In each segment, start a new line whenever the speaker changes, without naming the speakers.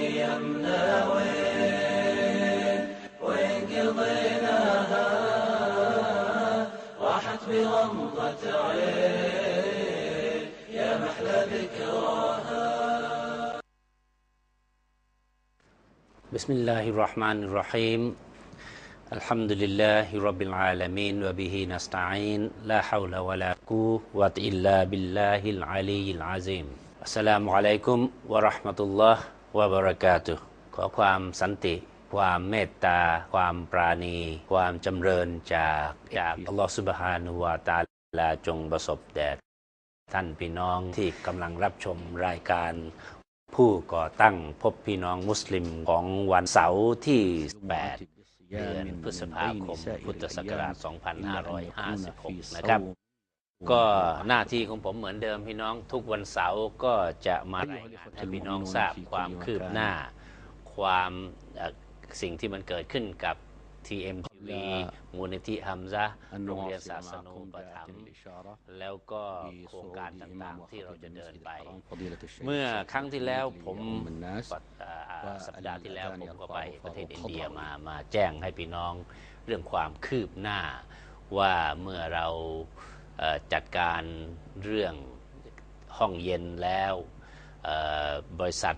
أيامنا وين وين قضيناها راحت بغمضة عين يا محلى ذكراها
بسم الله الرحمن الرحيم. الحمد لله رب العالمين وبه نستعين. لا حول ولا قوة إلا بالله العلي العظيم. السلام عليكم ورحمة الله วะบรากาตุขอความสันติ ความเมตตา ความปราณี ความจำเริญจากจากอัลลอฮฺสุบฮานุวาตาลาจงประสบแด่ท่านพี่น้องที่กำลังรับชมรายการผู้ก่อตั้งพบพี่น้องมุสลิมของวันเสาร์ที่ 8 เดือนพฤษภาคม พุทธศักราช 2556 นะครับ ก็หน้าที่ของผมเหมือนเดิมพี่น้องทุกวันเสาร์ก็จะมารายงานให้พี่น้องทราบความคืบหน้า ความเอ่อสิ่งที่มันเกิดขึ้นกับ TMTV มูลนิธิฮัมซะห์โรงเรียนศาสนูปถัมภ์แล้วก็โครงการต่างๆที่เราจะเดินไป เมื่อครั้งที่แล้วผมปัดอ่าอ่าสัปดาห์ที่แล้วผมก็ไปประเทศอินเดียมามาแจ้งให้พี่น้องเรื่องความคืบหน้าว่าเมื่อเราเอ่อ จัดการเรื่องห้องเย็นแล้วบริษัท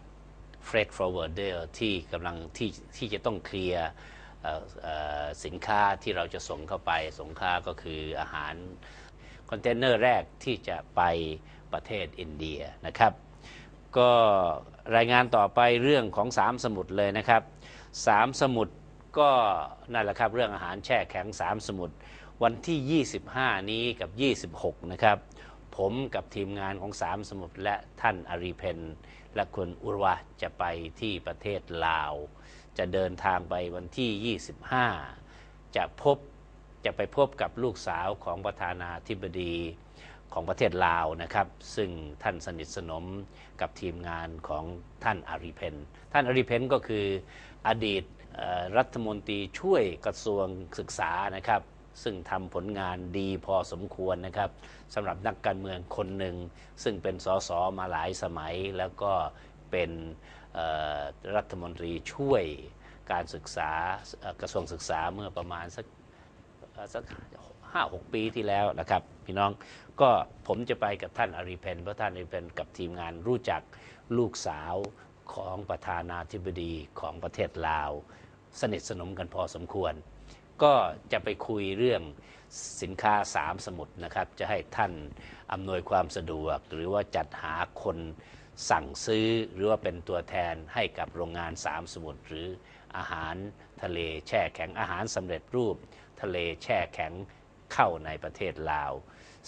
Freight Forwarder ที่กำลังที่ที่จะต้องเคลียร์สินค้าที่เราจะส่งเข้าไปสินค้าก็คืออาหารคอนเทนเนอร์แรกที่จะไปประเทศอินเดียนะครับ ก็รายงานต่อไปเรื่องของสามสมุทรเลยนะครับสามสมุทรก็นั่นแหละครับเรื่องอาหารแช่แข็งสามสมุทร วันที่ 25 นี้กับ 26 นะครับ ผมกับทีมงานของสามสมุทรและท่านอารีเพนและคุณอุรวะจะไปที่ประเทศลาว จะเดินทางไปวันที่ 25 จะพบจะไปพบกับลูกสาวของประธานาธิบดีของประเทศลาวนะครับ ซึ่งท่านสนิทสนมกับทีมงานของท่านอาริเพนท่านอาริเพนก็คืออดีตรัฐมนตรีช่วยกระทรวงศึกษานะครับ ซึ่งทำผลงานดีพอสมควรนะครับสำหรับนักการเมืองคนหนึ่ง ซึ่งเป็นสสมาหลายสมัย แล้วก็เป็นรัฐมนตรีช่วยการศึกษากระทรวงศึกษาเมื่อประมาณสักสักห้าหกปีที่แล้วนะครับ พี่น้องก็ผมจะไปกับท่านอาริเพนเพราะท่านอาริเพนกับทีมงานรู้จักลูกสาวของประธานาธิบดีของประเทศลาว สนิทสนมกันพอสมควร ก็จะไปคุยเรื่องสินค้าสามสมุทรนะครับ จะให้ท่านอำนวยความสะดวก หรือว่าจัดหาคนสั่งซื้อหรือว่าเป็นตัวแทนให้กับโรงงานสามสมุทรหรืออาหารทะเลแช่แข็งอาหารสำเร็จรูป ทะเลแช่แข็งเข้าในประเทศลาว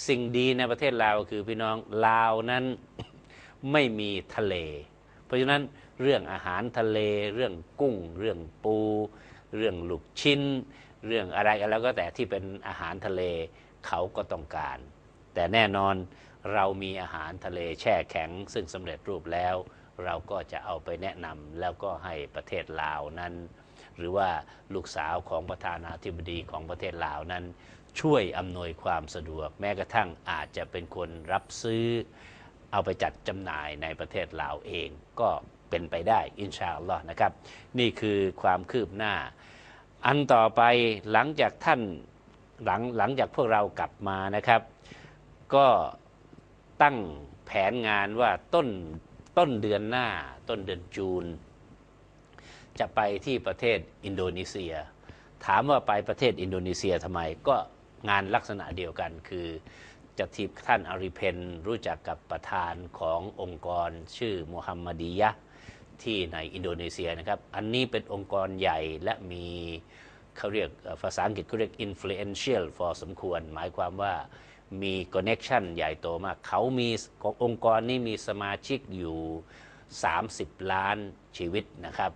สิ่งดีในประเทศลาวคือพี่น้องลาวนั้นไม่มีทะเล เพราะฉะนั้นเรื่องอาหารทะเล เรื่องกุ้ง เรื่องปู เรื่องลูกชิ้น เรื่องอะไรก็แล้วก็แต่ที่เป็นอาหารทะเลเขาก็ต้องการ แต่แน่นอนเรามีอาหารทะเลแช่แข็ง ซึ่งสำเร็จรูปแล้ว เราก็จะเอาไปแนะนำแล้วก็ให้ประเทศลาวนั้น หรือว่าลูกสาวของประธานาธิบดีของประเทศลาวนั้น ช่วยอำนวยความสะดวก แม้กระทั่งอาจจะเป็นคนรับซื้อ เอาไปจัดจำหน่ายในประเทศลาวเองก็เป็นไปได้อินชาอัลลอฮ์นะครับ นี่คือความคืบหน้า อันต่อไปหลังจากท่านหลังหลังจากพวกเรากลับมานะครับ ก็ตั้งแผนงานว่าต้นต้นเดือนหน้าต้นเดือนจูน จะไปที่ประเทศอินโดนีเซีย ถามว่าไปประเทศอินโดนีเซียทำไมก็งานลักษณะเดียวกันคือจะทีมท่านอาริเพนรู้จักกับประธานขององค์กรชื่อมูฮัมมัดียะ ที่ในอินโดนีเซียนะครับ อันนี้เป็นองค์กรใหญ่และมีเขาเรียกภาษาอังกฤษเขาเรียก influential พอสมควร หมายความว่ามี connection ใหญ่โตมาก เขามีองค์กรนี้มีสมาชิกอยู่ 30 ล้านชีวิตนะครับ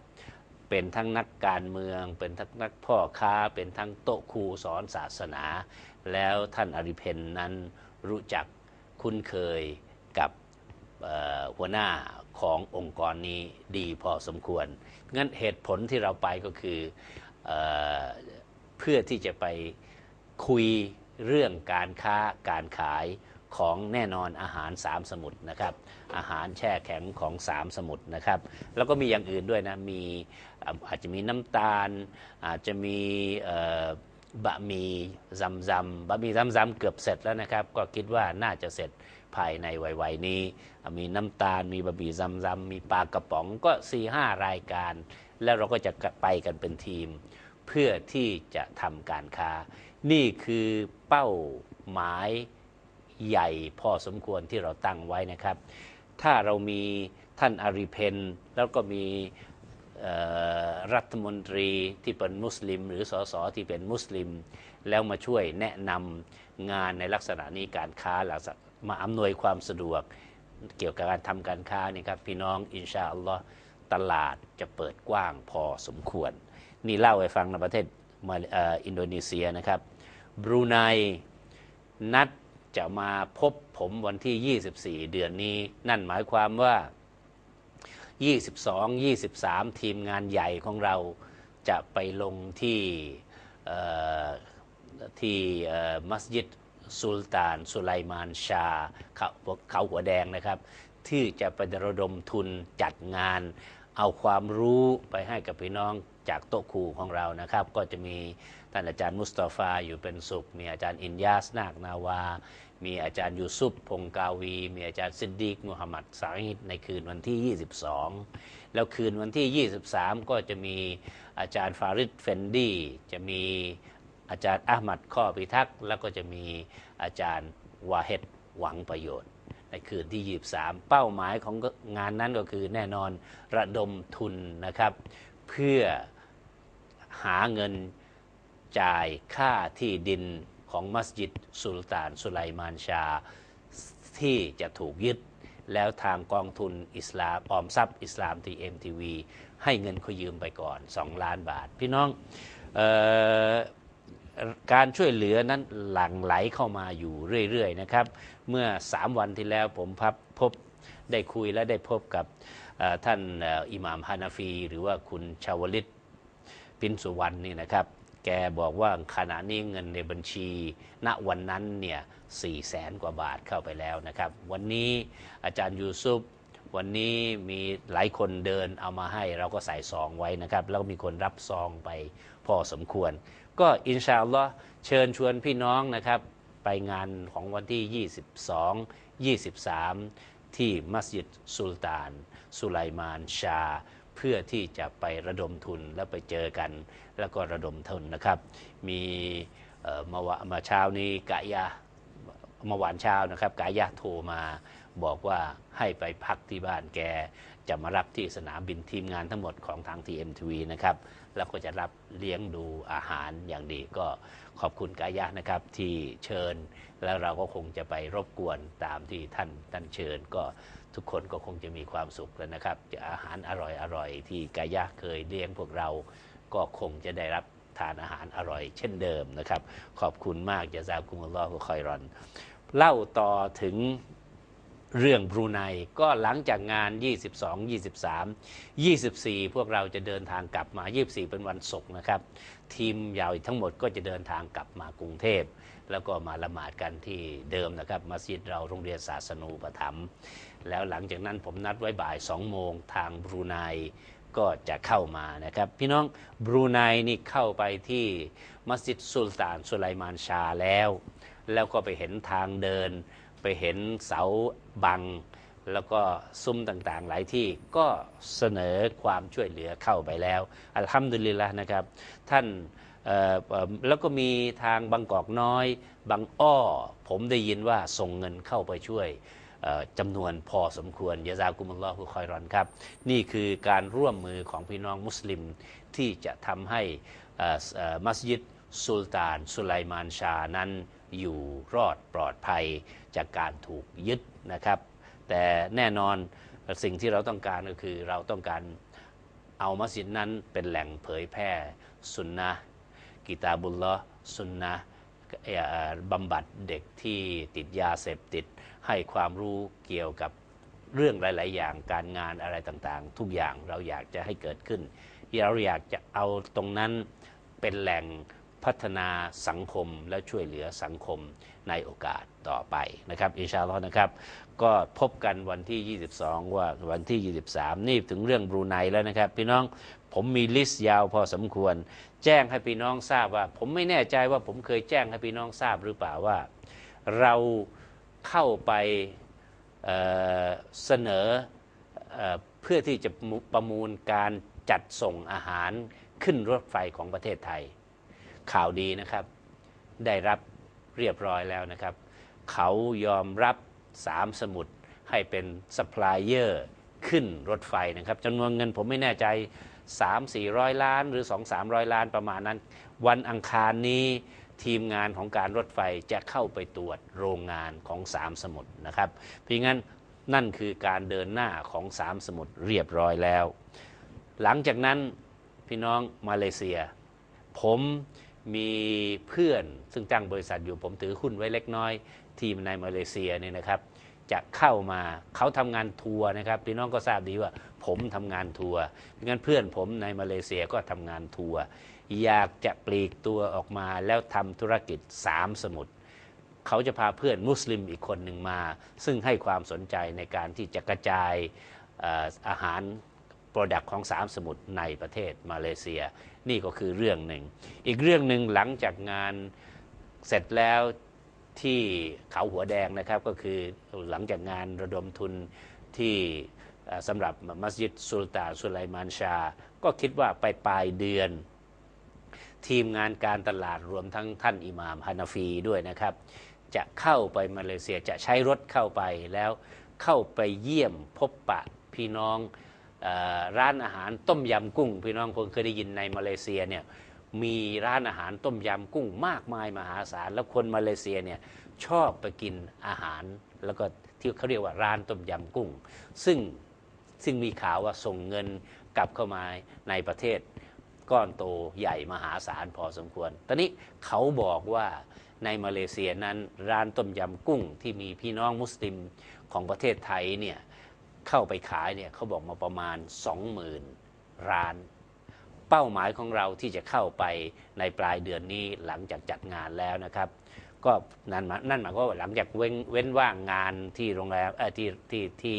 เป็นทั้งนักการเมือง เป็นทั้งนักพ่อค้า เป็นทั้งโต๊ะครูสอนศาสนา แล้วท่านอริเพนนั้นรู้จักคุ้นเคยกับหัวหน้า ขององค์กรนี้ดีพอสมควร งั้นเหตุผลที่เราไปก็คือเออเพื่อที่จะไปคุยเรื่องการค้าการขายของแน่นอนอาหารสามสมุทรนะครับ อาหารแช่แข็งของสามสมุทรนะครับ แล้วก็มีอย่างอื่นด้วยนะ มีอาจจะมีน้ำตาล อาจจะมีบะหมี่ซำซำบะหมี่ซำซำเกือบเสร็จแล้วนะครับ ก็คิดว่าน่าจะเสร็จ ภายในวัยนี้ มีน้ำตาลมีบะหมี่ซำซำมีปลากระป๋องก็4ีห้ารายการ แล้วเราก็จะไปกันเป็นทีม เพื่อที่จะทำการค้า นี่คือเป้าหมายใหญ่พอสมควรที่เราตั้งไว้นะครับ ถ้าเรามีท่านอาริเพนแล้วก็มีรัฐมนตรีที่เป็นมุสลิม หรือสสที่เป็นมุสลิม แล้วมาช่วยแนะนำงานในลักษณะนี้การค้าหลักษณะ มาอำนวยความสะดวก เกี่ยวกับการทำการค้านี่ครับพี่น้องอินชาอัลลอฮ์ตลาดจะเปิดกว้างพอสมควร นี่เล่าให้ฟังในประเทศมาอินโดนีเซียนะครับบรูไนนัดจะมาพบผมวันที่ 24 เดือนนี้ นั่นหมายความว่า 22 23 ทีมงานใหญ่ของเราจะไปลงที่ที่มัสยิด สุลต่าน สุไลมานชาเขาเขาหัวแดงนะครับ ที่จะไประดมทุนจัดงาน เอาความรู้ไปให้กับพี่น้องจากโต๊ะครูของเรานะครับ ก็จะมีท่านอาจารย์มุสตาฟาอยู่เป็นสุข มีอาจารย์อินยาสนาคนาวา มีอาจารย์ยูซุปพงกาวี มีอาจารย์ซิดดีกมุฮัมมัดสาฮิดในคืนวันที่ 22 แล้วคืนวันที่ 23 ก็จะมีอาจารย์ฟาริดเฟนดี้จะมี อาจารย์อาหมัดข้อพิทักษ์แล้วก็จะมีอาจารย์วาเฮดหวังประโยชน์ ในคืนที่ 23 เป้าหมายของงานนั้นก็คือแน่นอนระดมทุนนะครับ เพื่อหาเงินจ่ายค่าที่ดินของมัสยิดสุลต่านสุไลมานชา ที่จะถูกยึด แล้วทางกองทุนอิสลามออมทรัพย์อิสลามทีเอ็มทีวีให้เงินเขายืมไปก่อน 2 ล้านบาท พี่น้องเออ การช่วยเหลือนั้นหลั่งไหลเข้ามาอยู่เรื่อยๆนะครับ เมื่อ 3 วันที่แล้วผมพับพบได้คุยและได้พบกับท่านอิหม่ามฮานาฟี หรือว่าคุณชาวลิตปินสุวรรณนี่นะครับ แกบอกว่าขณะนี้เงินในบัญชี ณวันนั้นเนี่ยสี่แสนกว่าบาทเข้าไปแล้วนะครับ วันนี้อาจารย์ยูซุปวันนี้มีหลายคนเดินเอามาให้ เราก็ใส่ซองไว้นะครับ แล้วมีคนรับซองไปพอสมควร ก็อินชาอัลลอฮ์เชิญชวนพี่น้องนะครับ ไปงานของวันที่ 22 23 ที่มัสยิดสุลต่าน สุไลมานชา เพื่อที่จะไประดมทุนแล้วไปเจอกัน แล้วก็ระดมทุนนะครับ มีเอ่อมาวมาเช้านี้กะยะเมื่อวานเช้านะครับกายะโทรมาบอกว่าให้ไปพักที่บ้านแก จะมารับที่สนามบินทีมงานทั้งหมดของทาง TMTV นะครับ แล้วก็จะรับเลี้ยงดูอาหารอย่างดีก็ขอบคุณกายะนะครับที่เชิญ แล้วเราก็คงจะไปรบกวนตามที่ท่านท่านเชิญ ก็ทุกคนก็คงจะมีความสุขแล้วนะครับจะอาหารอร่อยอร่อยที่กายะเคยเลี้ยงพวกเรา ก็คงจะได้รับทานอาหารอร่อยเช่นเดิมนะครับ ขอบคุณมากจะซากุมุลลอฮุคอยรอน เล่าต่อถึง เรื่องบรูไนก็หลังจากงาน 22 23 24 พวกเราจะเดินทางกลับมา 24 เป็นวันศุกร์นะครับ ทีมยาวทั้งหมดก็จะเดินทางกลับมากรุงเทพ แล้วก็มาละหมาดกันที่เดิมนะครับมัสยิดเราโรงเรียนศาสนูปถัมภ์แล้วหลังจากนั้นผมนัดไว้บ่าย 2 โมงทางบรูไนก็จะเข้ามานะครับ พี่น้องบรูไนนี่เข้าไปที่มัสยิดสุลต่านสุไลมานชาแล้ว แล้วก็ไปเห็นทางเดิน ไปเห็นเสาบัง แล้วก็ซุ้มต่างๆ หลายที่ก็เสนอความช่วยเหลือเข้าไปแล้ว อัลฮัมดุลิลละนะครับ ท่านแล้วก็มีทางบางกอกน้อย บางอ้อ ผมได้ยินว่าส่งเงินเข้าไปช่วยจำนวนพอสมควรยาซากุมุลลอฮุคอยรอนครับ นี่คือการร่วมมือของพี่น้องมุสลิมที่จะทำให้มัสยิดสุลต่าน สุไลมานชานั้น อยู่รอดปลอดภัยจากการถูกยึดนะครับ แต่แน่นอนสิ่งที่เราต้องการก็คือเราต้องการเอามัสยิดนั้นเป็นแหล่งเผยแพร่สุนนะกิตาบุลลอฮ์สุนนะบำบัดเด็กที่ติดยาเสพติด ให้ความรู้เกี่ยวกับเรื่องหลาย ๆ อย่างการงานอะไรต่างๆ ทุกอย่างเราอยากจะให้เกิดขึ้น เราอยากจะเอาตรงนั้นเป็นแหล่ง พัฒนาสังคมและช่วยเหลือสังคมในโอกาสต่อไปนะครับอิชาลอนะครับ ก็พบกันวันที่ 22 ว่าวันที่ 23 นี่ถึงเรื่องบรูไนแล้วนะครับ พี่น้องผมมีลิสต์ยาวพอสมควร แจ้งให้พี่น้องทราบว่า ผมไม่แน่ใจว่าผมเคยแจ้งให้พี่น้องทราบหรือเปล่าว่า เราเข้าไปเเสนอเอเพื่อที่จะประมูลการจัดส่งอาหารขึ้นรถไฟของประเทศไทย ข่าวดีนะครับ ได้รับเรียบร้อยแล้วนะครับ เขายอมรับสามสมุดให้เป็นซัพพลายเออร์ขึ้นรถไฟนะครับจำนวนเงินผมไม่แน่ใจ 3 4 0 0 ล้านหรือ 2 3 0 0 ล้านประมาณนั้น วันอังคารนี้ทีมงานของการรถไฟจะเข้าไปตรวจโรงงานของสามสมุดนะครับ เพราะงั้นนั่นคือการเดินหน้าของสามสมุดเรียบร้อยแล้ว หลังจากนั้นพี่น้องมาเลเซีย ผม มีเพื่อนซึ่งตั้งบริษัทอยู่ผมถือหุ้นไว้เล็กน้อย ทีมในมาเลเซียเนี่ยนะครับจะเข้ามาเขาทำงานทัวร์นะครับพี่น้องก็ทราบดีว่า ผมทำงานทัวร์เพราะงั้นเพื่อนผมในมาเลเซียก็ทำงานทัวร์อยากจะปลีกตัวออกมาแล้วทำธุรกิจสามสมุทรเขาจะพาเพื่อนมุสลิมอีกคนหนึ่งมา ซึ่งให้ความสนใจในการที่จะกระจายอาหาร โปรดักต์ของสามสมุทรในประเทศมาเลเซีย นี่ก็คือเรื่องหนึ่ง อีกเรื่องหนึ่งหลังจากงานเสร็จแล้วที่เขาหัวแดงนะครับก็คือหลังจากงานระดมทุนที่สำหรับมัสยิดสุลต่านสุไลมานชา ก็คิดว่าไปปลายเดือน ทีมงานการตลาดรวมทั้งท่านอิหม่ามฮานาฟีด้วยนะครับ จะเข้าไปมาเลเซียจะใช้รถเข้าไปแล้วเข้าไปเยี่ยมพบปะพี่น้อง ร้านอาหารต้มยำกุ้ง พี่น้องคงเคยได้ยินในมาเลเซียเนี่ยมีร้านอาหารต้มยำกุ้งมากมายมหาศาล แล้วคนมาเลเซียเนี่ยชอบไปกินอาหาร แล้วก็ที่เขาเรียกว่าร้านต้มยำกุ้ง ซึ่งซึ่งมีข่าวว่าส่งเงินกลับเข้ามาในประเทศก้อนโตใหญ่มหาศาลพอสมควร ตอนนี้เขาบอกว่าในมาเลเซียนั้นร้านต้มยำกุ้งที่มีพี่น้องมุสลิมของประเทศไทยเนี่ย เข้าไปขายเนี่ยเขาบอกมาประมาณ 20,000 ร้าน เป้าหมายของเราที่จะเข้าไปในปลายเดือนนี้หลังจากจัดงานแล้วนะครับ ก็นั่นหมายนั่นหมายความว่าหลังจากเว้นเว้นว่างงานที่โรงแรมเออที่ที่ที่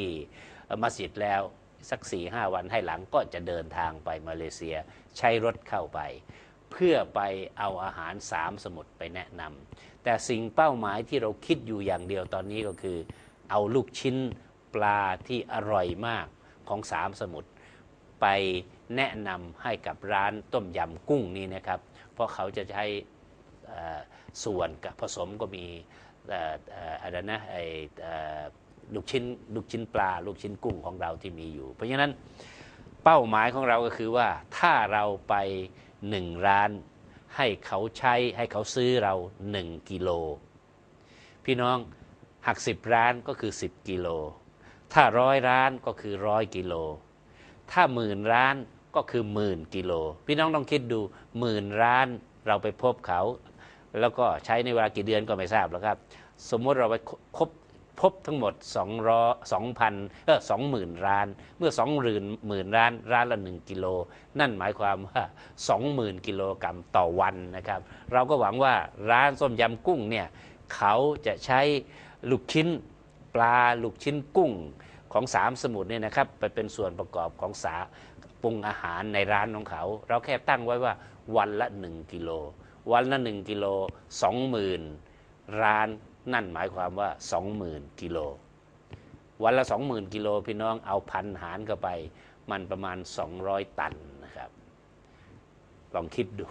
มัสยิดแล้วสัก4ี่ห้าวันให้หลังก็จะเดินทางไปมาเลเซีย ใช้รถเข้าไป เพื่อไปเอาอาหารสามสมุทรไปแนะนำแต่สิ่งเป้าหมายที่เราคิดอยู่อย่างเดียวตอนนี้ก็คือ เอาลูกชิ้น ปลาที่อร่อยมากของสามสมุทรไปแนะนำให้กับร้านต้มยำกุ้งนี้นะครับ เพราะเขาจะใช้ส่วนกับผสมก็มีอะไรนะไอลูกชิ้นลูกชิ้นปลา ลูกชิ้นกุ้งของเราที่มีอยู่ เพราะฉะนั้นเป้าหมายของเราก็คือว่าถ้าเราไปหนึ่งร้านให้เขาใช้ให้เขาซื้อเราหนึ่งกิโล พี่น้องหักสิบร้านก็คือ10กิโล ถ้าร้อยร้านก็คือร้อยกิโล ถ้าหมื่นร้านก็คือหมื่นกิโล พี่น้องต้องคิดดูหมื่นร้านเราไปพบเขา แล้วก็ใช้ในเวลากี่เดือนก็ไม่ทราบแล้วครับ สมมติเราไปคบพบทั้งหมด2ร้อยสองพันเออสองหมื่นร้าน เมื่อสองหมื่นหมื่นร้าน ร้านละหนึ่งกิโล นั่นหมายความว่าสองหมื่นกิโลกรัมต่อวันนะครับ เราก็หวังว่าร้านส้มยำกุ้งเนี่ย เขาจะใช้ลูกชิ้น ปลาลูกชิ้นกุ้งของสามสมุทรเนี่ยนะครับไปเป็นส่วนประกอบของสาปรุงอาหารในร้านของเขา เราแค่ตั้งไว้ว่าวันละหนึ่งกิโล วันละหนึ่งกิโลสองหมื่นร้านนั่นหมายความว่าสองหมื่นกิโล วันละสองหมื่นกิโลพี่น้องเอาพันหารเข้าไป มันประมาณ 200 ตันนะครับ ลองคิดดู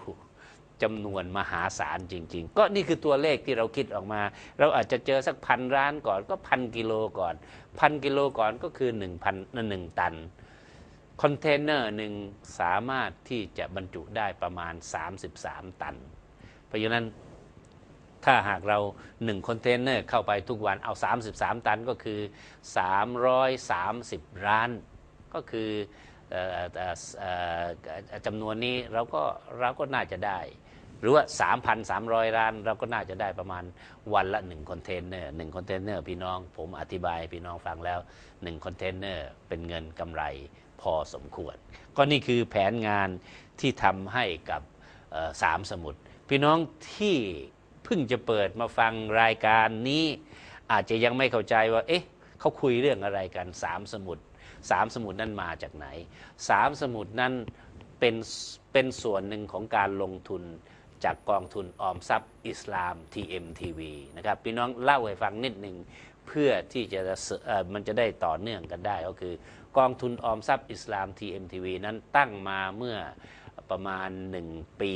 จำนวนมหาศาลจริง ๆ ก็นี่คือตัวเลขที่เราคิดออกมา เราอาจจะเจอสักพันร้านก่อนก็พันกิโลก่อนพันกิโลก่อนก็คือ1 0 0 0 1ตันคอนเทนเนอร์หนึ่งสามารถที่จะบรรจุได้ประมาณ 33 ตัน เพราะฉะนั้นถ้าหากเรา1คอนเทนเนอร์เข้าไปทุกวันเอา 33 ตันก็คือ 330 ร้าน ก็คืออออออจำนวนนี้เราก็เราก็น่าจะได้ หรือว่า 3,300 ร้านเราก็น่าจะได้ประมาณวันละ1คอนเทนเนอร์1คอนเทนเนอร์พี่น้อง ผมอธิบายพี่น้องฟังแล้ว1คอนเทนเนอร์เป็นเงินกำไรพอสมควร ก็นี่คือแผนงานที่ทำให้กับสามสมุทรพี่น้องที่เพิ่งจะเปิดมาฟังรายการนี้ อาจจะยังไม่เข้าใจว่า เอ๊ะเขาคุยเรื่องอะไรกันสามสมุดสามสมุดนั้นมาจากไหนสามสมุดนั้นเป็นเป็นส่วนหนึ่งของการลงทุน จากกองทุนออมทรัพย์อิสลาม TMTV นะครับพี่น้องเล่าให้ฟังนิดหนึ่งเพื่อที่จะมันจะได้ต่อเนื่องกันได้ ก็คือกองทุนออมทรัพย์อิสลาม TMTV นั้นตั้งมาเมื่อประมาณ 1 ปี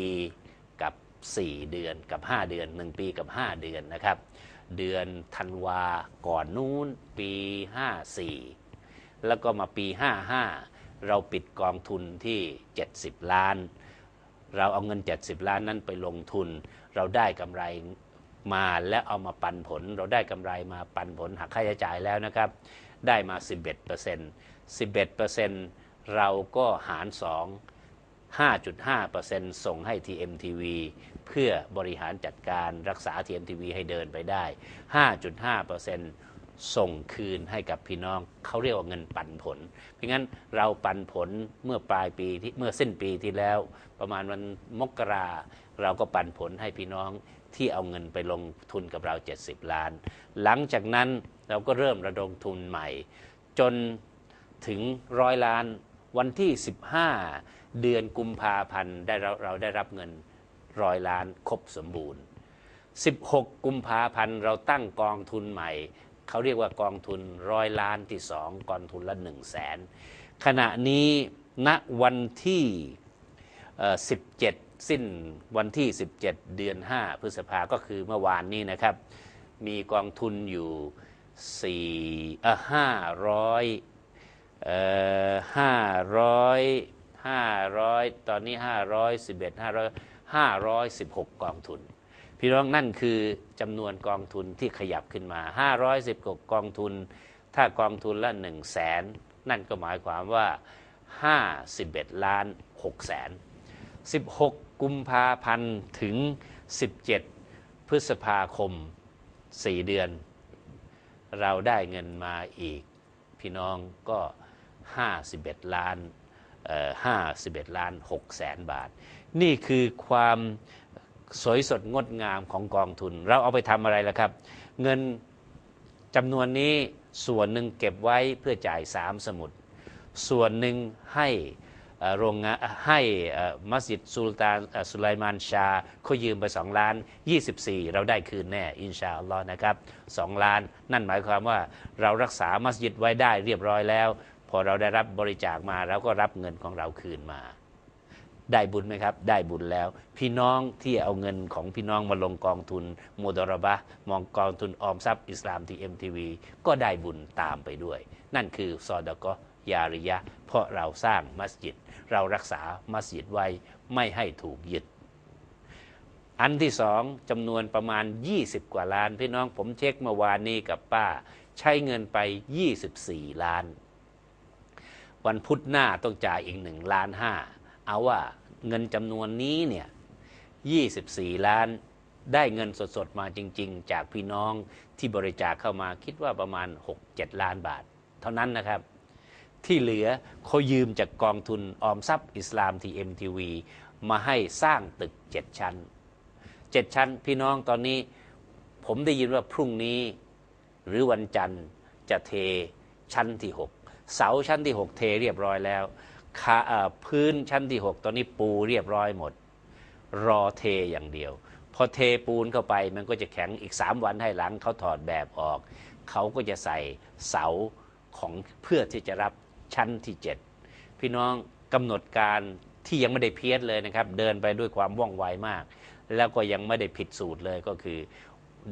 กับ 4 เดือนกับ 5 เดือน 1 ปีกับ 5 เดือนนะครับ เดือนธันวาก่อนนู้นปี 54 แล้วก็มาปี 55 เราปิดกองทุนที่ 70 ล้าน เราเอาเงิน 70 ล้านนั้นไปลงทุน เราได้กำไรมาแล้วเอามาปันผล เราได้กำไรมาปันผลหักค่าใช้จ่ายแล้วนะครับ ได้มา 11% 11%เราก็หาร 2 5.5%ส่งให้ TMTV เพื่อบริหารจัดการรักษา TMTV ให้เดินไปได้ 5.5% ส่งคืนให้กับพี่น้องเขาเรียกว่าเงินปันผล เพราะงั้นเราปันผลเมื่อปลายปีที่เมื่อสิ้นปีที่แล้ว ประมาณวันมกราเราก็ปันผลให้พี่น้องที่เอาเงินไปลงทุนกับเรา 70 ล้าน หลังจากนั้นเราก็เริ่มระดมทุนใหม่ จนถึงร้อยล้านวันที่ 15 เดือนกุมภาพันธ์ได้เราเราได้รับเงินร้อยล้านครบสมบูรณ์ 16 กุมภาพันธ์เราตั้งกองทุนใหม่ เขาเรียกว่ากองทุนร้อยล้านที่สองกองทุนละ1 0 0 0 0แสนขณะนี้ณวันที่ 17 สิ้นวันที่ 17 เดือน 5 พฤษภาก็คือเมื่อวานนี้นะครับ มีกองทุนอยู่4เอ่อ500เอ่อ500 500 ตอนนี้ 511 500 516 กองทุน พี่น้องนั่นคือจำนวนกองทุนที่ขยับขึ้นมา 516 กองทุน ถ้ากองทุนละ1 0 0 0 0แสนนั่นก็หมายความว่า 51 ล้าน6แสน16 กุมภาพันธ์ถึง 17 พฤษภาคม 4 เดือน เราได้เงินมาอีก พี่น้องก็ 51 ล้านเอ่อ51 ล้าน6แสนบาท นี่คือความ สวยสดงดงามของกองทุน เราเอาไปทำอะไรล่ะครับ เงินจำนวนนี้ส่วนหนึ่งเก็บไว้เพื่อจ่ายสามสมุด ส่วนหนึ่งให้โรงงานให้มัสยิดสุลตานสุไลมานชาเขายืมไป 2 ล้าน 24 เราได้คืนแน่ อินชาอัลลอฮ์นะครับ 2 ล้าน นั่นหมายความว่าเรารักษามัสยิดไว้ได้เรียบร้อยแล้ว พอเราได้รับบริจาคมาเราก็รับเงินของเราคืนมา ได้บุญไหมครับ ได้บุญแล้ว พี่น้องที่เอาเงินของพี่น้องมาลงกองทุนโมดรบะมองกองทุนออมทรัพย์อิสลามทีเอ็มทีวีก็ได้บุญตามไปด้วย นั่นคือซอดก็ยาริยะ เพราะเราสร้างมัสยิด เรารักษามัสยิดไว้ไม่ให้ถูกยึด อันที่สองจำนวนประมาณ 20 กว่าล้าน พี่น้องผมเช็คเมื่อวานนี้กับป้า ใช้เงินไป 24 ล้าน วันพุธหน้าต้องจ่ายอีกหนึ่งล้านห้าเอาว่า เงินจำนวนนี้เนี่ย24 ล้านได้เงินสดๆ มาจริง ๆ จากพี่น้องที่บริจาคเข้ามาคิดว่าประมาณ 6-7 ล้านบาท เท่านั้นนะครับ ที่เหลือเขายืมจากกองทุนออมทรัพย์อิสลามทีเอ็มทีวีมาให้สร้างตึก 7 ชั้น 7 ชั้น พี่น้องตอนนี้ผมได้ยินว่าพรุ่งนี้ หรือวันจันทร์จะเทชั้นที่ 6 เสาชั้นที่ 6 เทเรียบร้อยแล้ว พื้นชั้นที่ 6 ตอนนี้ปูเรียบร้อยหมด รอเทอย่างเดียว พอเทปูนเข้าไปมันก็จะแข็งอีก 3 วันให้หลังเขาถอดแบบออก เขาก็จะใส่เสาของเพื่อที่จะรับชั้นที่ 7 พี่น้องกำหนดการที่ยังไม่ได้เพี้ยนเลยนะครับ เดินไปด้วยความว่องไวมาก แล้วก็ยังไม่ได้ผิดสูตรเลยก็คือ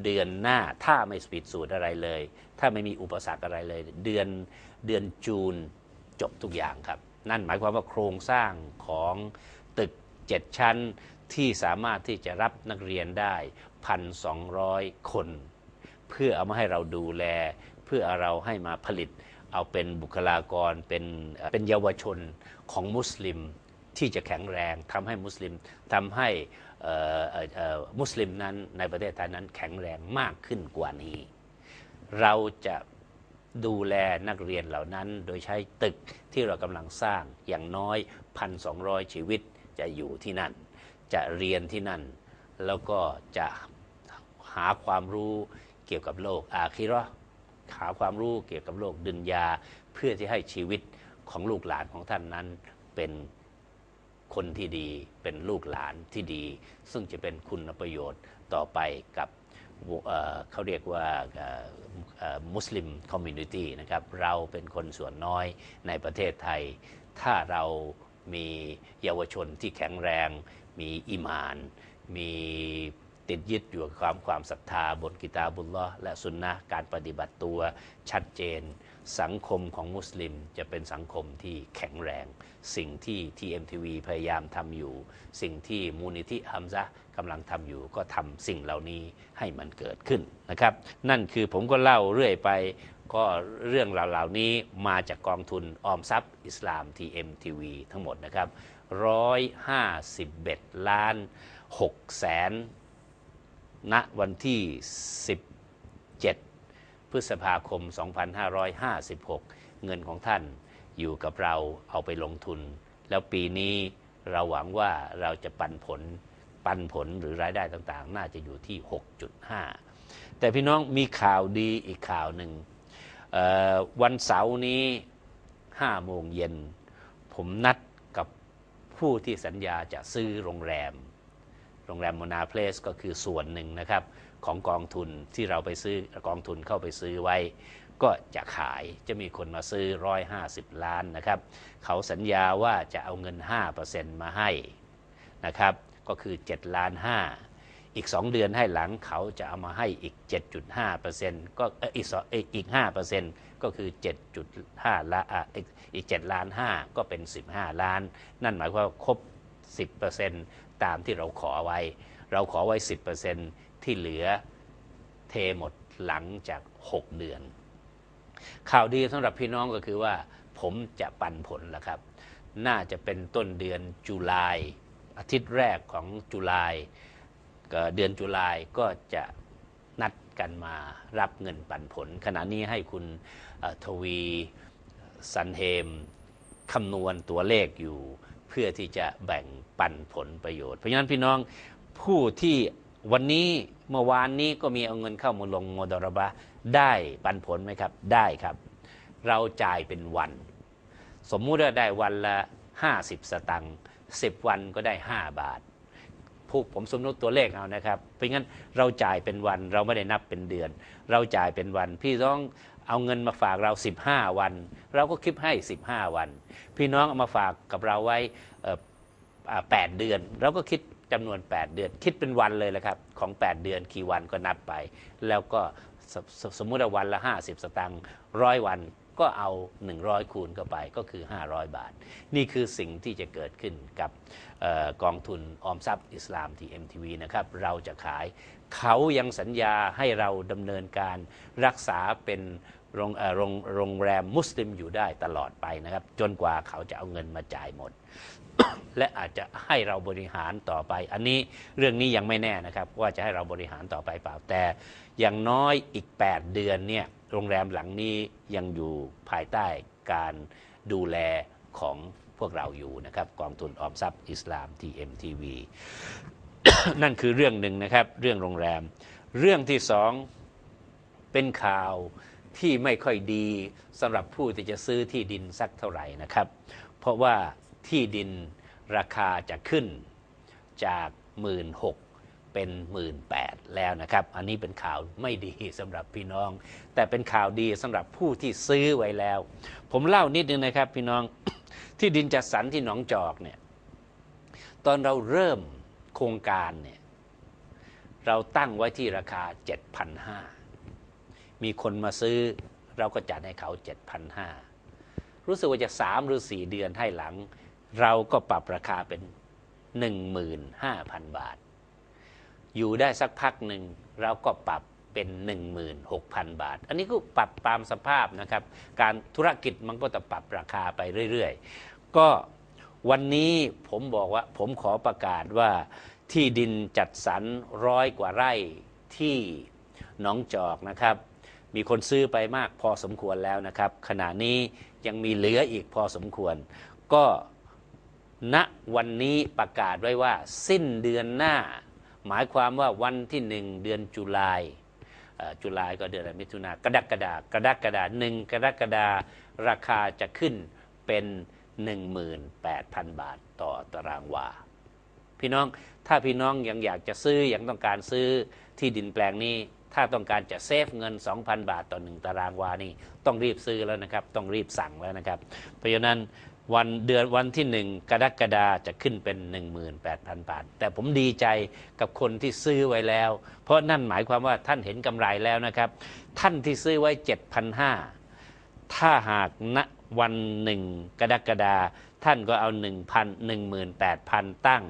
เดือนหน้าถ้าไม่ผิดสูตรอะไรเลย ถ้าไม่มีอุปสรรคอะไรเลย เดือนเดือนจูนจบทุกอย่างครับ นั่นหมายความว่าโครงสร้างของตึก 7 ชั้นที่สามารถที่จะรับนักเรียนได้ 1,200 คน เพื่อเอามาให้เราดูแล เพื่อเอาเราให้มาผลิต เอาเป็นบุคลากรเป็นเป็นเยาวชนของมุสลิมที่จะแข็งแรงทำให้มุสลิมทำให้อ่อเอ่อเอ่อมุสลิมนั้นในประเทศไทยนั้นแข็งแรงมากขึ้นกว่านี้ เราจะ ดูแลนักเรียนเหล่านั้น โดยใช้ตึกที่เรากำลังสร้างอย่างน้อย 1,200 ชีวิตจะอยู่ที่นั่น จะเรียนที่นั่น แล้วก็จะหาความรู้เกี่ยวกับโลกอาคิราะห์หาความรู้เกี่ยวกับโลกดุนยา เพื่อที่ให้ชีวิตของลูกหลานของท่านนั้นเป็นคนที่ดีเป็นลูกหลานที่ดี ซึ่งจะเป็นคุณประโยชน์ต่อไปกับ เขาเรียกว่ามุสลิมคอมมูนิตี้นะครับเราเป็นคนส่วนน้อยในประเทศไทย ถ้าเรามีเยาวชนที่แข็งแรง มีอิมาน มีติดยึดอยู่กับความความศรัทธาบนกิตาบุลลอและสุนนะการปฏิบัติตัวชัดเจน สังคมของมุสลิมจะเป็นสังคมที่แข็งแรง สิ่งที่ TMTV พยายามทำอยู่ สิ่งที่มูลนิธิฮัมซะกำลังทำอยู่ก็ทำสิ่งเหล่านี้ให้มันเกิดขึ้นนะครับ นั่นคือผมก็เล่าเรื่อยไปก็เรื่องเหล่านี้มาจากกองทุนออมทรัพย์อิสลาม TMTV ทั้งหมดนะครับ151ล้าน6แสนณวันที่ 17 พฤษภาคม 2556 เงินของท่านอยู่กับเราเอาไปลงทุน แล้วปีนี้เราหวังว่าเราจะปันผลปันผลหรือรายได้ต่างๆ น่าจะอยู่ที่ 6.5 แต่พี่น้องมีข่าวดีอีกข่าวหนึ่งวันเสาร์นี้5โมงเย็น ผมนัดกับผู้ที่สัญญาจะซื้อโรงแรม โรงแรมโมนาเพลสก็คือส่วนหนึ่งนะครับ ของกองทุนที่เราไปซื้อกองทุนเข้าไปซื้อไว้ ก็จะขายจะมีคนมาซื้อ 150 ล้านนะครับ เขาสัญญาว่าจะเอาเงิน 5%มาให้นะครับ ก็คือ 7 ล้าน 5 อีก 2 เดือนให้หลังเขาจะเอามาให้อีก 7.5%ก็เอ่ออีกอีก 5%ก็คือ 7.5ล้านอะอีกอีก 7 ล้าน 5 ก็เป็น 15 ล้าน นั่นหมายความว่าครบ 10%ตามที่เราขอไว้ เราขอไว้ 10% ที่เหลือเทหมดหลังจาก 6 เดือน ข่าวดีสำหรับพี่น้องก็คือว่า ผมจะปันผลแล้วครับ น่าจะเป็นต้นเดือนจุลายอาทิตย์แรกของจุลายเดือนจุลายก็จะนัดกันมารับเงินปันผล ขณะนี้ให้คุณทวีสันเฮมคำนวณตัวเลขอยู่ เพื่อที่จะแบ่งปันผลประโยชน์ เพราะฉะนั้นพี่น้องผู้ที่ วันนี้เมื่อวานนี้ก็มีเอาเงินเข้ามาลงโมดรบะได้ปันผลไหมครับ ได้ครับ เราจ่ายเป็นวัน สมมุติว่าได้วันละ 50 สตังค์10 วันก็ได้ 5 บาทผู้ผมสมมติตัวเลขเอานะครับ เพราะงั้นเราจ่ายเป็นวันเราไม่ได้นับเป็นเดือน เราจ่ายเป็นวัน พี่น้องเอาเงินมาฝากเรา 15 วัน เราก็คิดให้ 15 วัน พี่น้องเอามาฝากกับเราไว้เอ่ออ่า8เดือน เราก็คิด จำนวน 8 เดือน คิดเป็นวันเลยแหละครับ ของ 8 เดือนกี่วันก็นับไป แล้วก็สสสมมุติว่าวันละ 50 สตางค์ร้อยวันก็เอา 100 คูณเข้าไปก็คือ 500 บาท นี่คือสิ่งที่จะเกิดขึ้นกับออกองทุนออมทรัพย์อิสลามที่ MTV นะครับ เราจะขายเขายังสัญญาให้เราดำเนินการรักษาเป็นโรงโรงโรงแรมมุสลิมอยู่ได้ตลอดไปนะครับ จนกว่าเขาจะเอาเงินมาจ่ายหมด และอาจจะให้เราบริหารต่อไป อันนี้เรื่องนี้ยังไม่แน่นะครับ ว่าจะให้เราบริหารต่อไปเปล่าแต่ อย่างน้อยอีก 8 เดือนเนี่ยโรงแรมหลังนี้ยังอยู่ภายใต้การดูแลของพวกเราอยู่นะครับกองทุนออมทรัพย์อิสลาม TMTV นั่นคือเรื่องหนึ่งนะครับ เรื่องโรงแรม เรื่องที่สองเป็นข่าวที่ไม่ค่อยดีสำหรับผู้ที่จะซื้อที่ดินสักเท่าไหร่นะครับ เพราะว่า ที่ดินราคาจะขึ้นจากหมื่นหกเป็นหมื่นแปดแล้วนะครับ อันนี้เป็นข่าวไม่ดีสำหรับพี่น้อง แต่เป็นข่าวดีสำหรับผู้ที่ซื้อไว้แล้ว ผมเล่านิดนึงนะครับพี่น้องที่ดินจัดสรรที่หนองจอกเนี่ยตอนเราเริ่มโครงการเนี่ยเราตั้งไว้ที่ราคา 7,500 มีคนมาซื้อเราก็จัดให้เขา 7,500 รู้สึกว่าจะสามหรือสี่เดือนให้หลัง เราก็ปรับราคาเป็น 15,000 บาท อยู่ได้สักพักหนึ่งเราก็ปรับเป็น 16,000 บาท อันนี้ก็ปรับตามสภาพนะครับ การธุรกิจมันก็จะปรับราคาไปเรื่อยๆ ก็วันนี้ผมบอกว่าผมขอประกาศว่าที่ดินจัดสรรร้อยกว่าไร่ที่หนองจอกนะครับ มีคนซื้อไปมากพอสมควรแล้วนะครับ ขณะนี้ยังมีเหลืออีกพอสมควร ก็ ณวันนี้ประกาศไว้ว่า สิ้นเดือนหน้า หมายความว่าวันที่หนึ่งเดือนจุลายเอ่อจุลายก็เดือนอะไรมิถุนากรกฎากรกฎาหนึ่งกรกฎาราคาจะขึ้นเป็น 18,000 บาทต่อตารางวา พี่น้องถ้าพี่น้องยังอยากจะซื้อยังต้องการซื้อที่ดินแปลงนี้ ถ้าต้องการจะเซฟเงิน 2,000 บาทต่อหนึ่งตารางวานี่ต้องรีบซื้อแล้วนะครับ ต้องรีบสั่งแล้วนะครับ เพราะฉะนั้น วันเดือนวันที่หนึ่งกรกฎาจะขึ้นเป็น 18,000 บาท แต่ผมดีใจกับคนที่ซื้อไว้แล้ว เพราะนั่นหมายความว่าท่านเห็นกำไรแล้วนะครับ ท่านที่ซื้อไว้ 7,500 ถ้าหากณวันหนึ่งกรกฎาท่านก็เอา 1,000 18,000 ตั้ง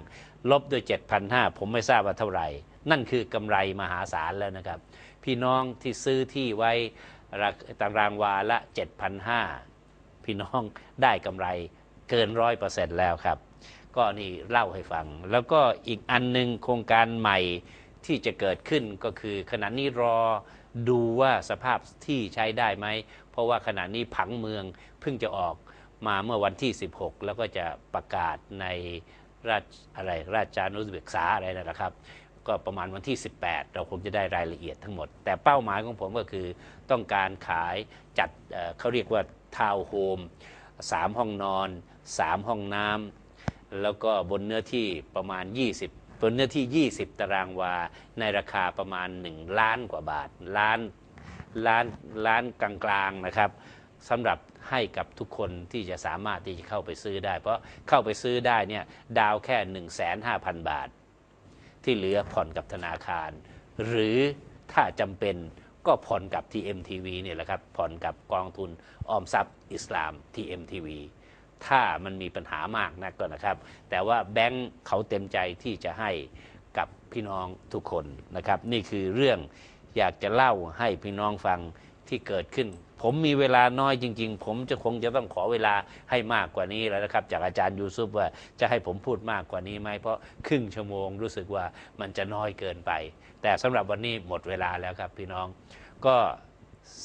ลบด้วย 7,500 ผมไม่ทราบว่าเท่าไหร่ นั่นคือกำไรมหาศาลแล้วนะครับ พี่น้องที่ซื้อที่ไว้ตารางวาละ 7,500 พี่น้องได้กำไรเกินร้อยเปอร์เซ็นต์แล้วครับ ก็นี่เล่าให้ฟัง แล้วก็อีกอันหนึ่งโครงการใหม่ที่จะเกิดขึ้นก็คือขณะนี้รอดูว่าสภาพที่ใช้ได้ไหม เพราะว่าขณะนี้ผังเมืองเพิ่งจะออกมาเมื่อวันที่ 16 แล้วก็จะประกาศในราชอะไรราชานุสเบกษาอะไรน่ะครับ ก็ประมาณวันที่ 18 เราคงจะได้รายละเอียดทั้งหมด แต่เป้าหมายของผมก็คือต้องการขายจัดเเขาเรียกว่า ทาวน์โฮม3ห้องนอน 3 ห้องน้ำแล้วก็บนเนื้อที่ประมาณ 20 บนเนื้อที่ 20 ตารางวา ในราคาประมาณ 1 ล้านกว่าบาท ล้านล้านล้านกลางๆนะครับสำหรับให้กับทุกคนที่จะสามารถที่จะเข้าไปซื้อได้ เพราะเข้าไปซื้อได้เนี่ยดาวแค่ 1,500,000บาท ที่เหลือผ่อนกับธนาคาร หรือถ้าจำเป็น ก็ผ่อนกับ TMTV เนี่ยแหละครับผ่อนกับกองทุนออมทรัพย์อิสลาม TMTV ถ้ามันมีปัญหามากนักก็นะครับ แต่ว่าแบงค์เขาเต็มใจที่จะให้กับพี่น้องทุกคนนะครับ นี่คือเรื่องอยากจะเล่าให้พี่น้องฟังที่เกิดขึ้น ผมมีเวลาน้อยจริง ๆ ผมจะคงจะต้องขอเวลาให้มากกว่านี้แล้วนะครับ จากอาจารย์ยูซุปว่าจะให้ผมพูดมากกว่านี้ไหมเพราะครึ่งชั่วโมงรู้สึกว่ามันจะน้อยเกินไป แต่สำหรับวันนี้หมดเวลาแล้วครับพี่น้อง ก็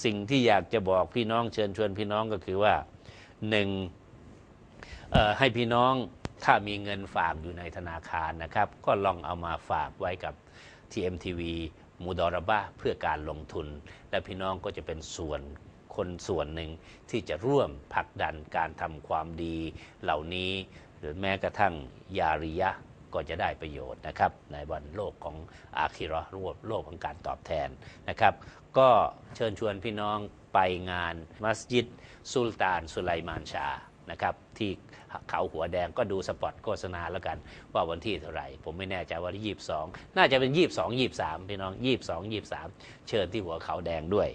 สิ่งที่อยากจะบอกพี่น้องเชิญชวนพี่น้องก็คือว่าหนึ่งให้พี่น้องถ้ามีเงินฝากอยู่ในธนาคารนะครับ ก็ลองเอามาฝากไว้กับ TMTV มูดอรบะเพื่อการลงทุน และพี่น้องก็จะเป็นส่วน คนส่วนหนึ่งที่จะร่วมผลักดันการทำความดีเหล่านี้ หรือแม้กระทั่งยาริยะก็จะได้ประโยชน์นะครับ ในวันโลกของอาคิรารวบโลกของการตอบแทนนะครับ ก็เชิญชวนพี่น้องไปงานมัสยิด สุลต่านสุไลมานชานะครับที่ เขาหัวแดงก็ดูสปอตโฆษณาแล้วกัน ว่าวันที่เท่าไหร่ ผมไม่แน่ใจว่าที่ยี่สองน่าจะเป็นยี่สองยี่สามพี่น้องยี่สองยี่สามเชิญที่หัวเขาแดงด้วย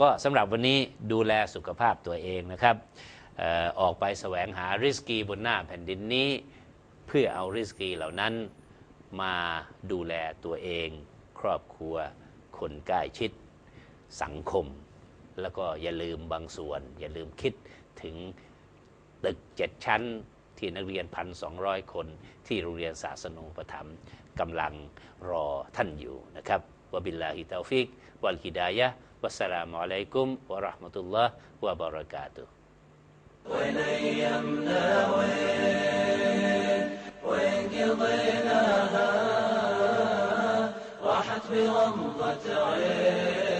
ก็สำหรับวันนี้ดูแลสุขภาพตัวเองนะครับออออกไปแสวงหาริสกีบนหน้าแผ่นดินนี้ เพื่อเอาริสกีเหล่านั้นมาดูแลตัวเอง ครอบครัว คนใกล้ชิด สังคม แล้วก็อย่าลืมบางส่วน อย่าลืมคิดถึง ตึกเจ็ดชั้นที่นักเรียนพันสองคนที่โรงเรียนศาสนูปถัมภ์กำลังรอท่านอยู่นะครับวะบิลลาฮิตาฟิกวัลฮิดายะวัสสลามุอะลัยกุมวะเราะห์มะตุลลอฮ์วะบะเราะกาตุฮ์
وين ايامنا وين وين قضيناها راحت بغمضة عين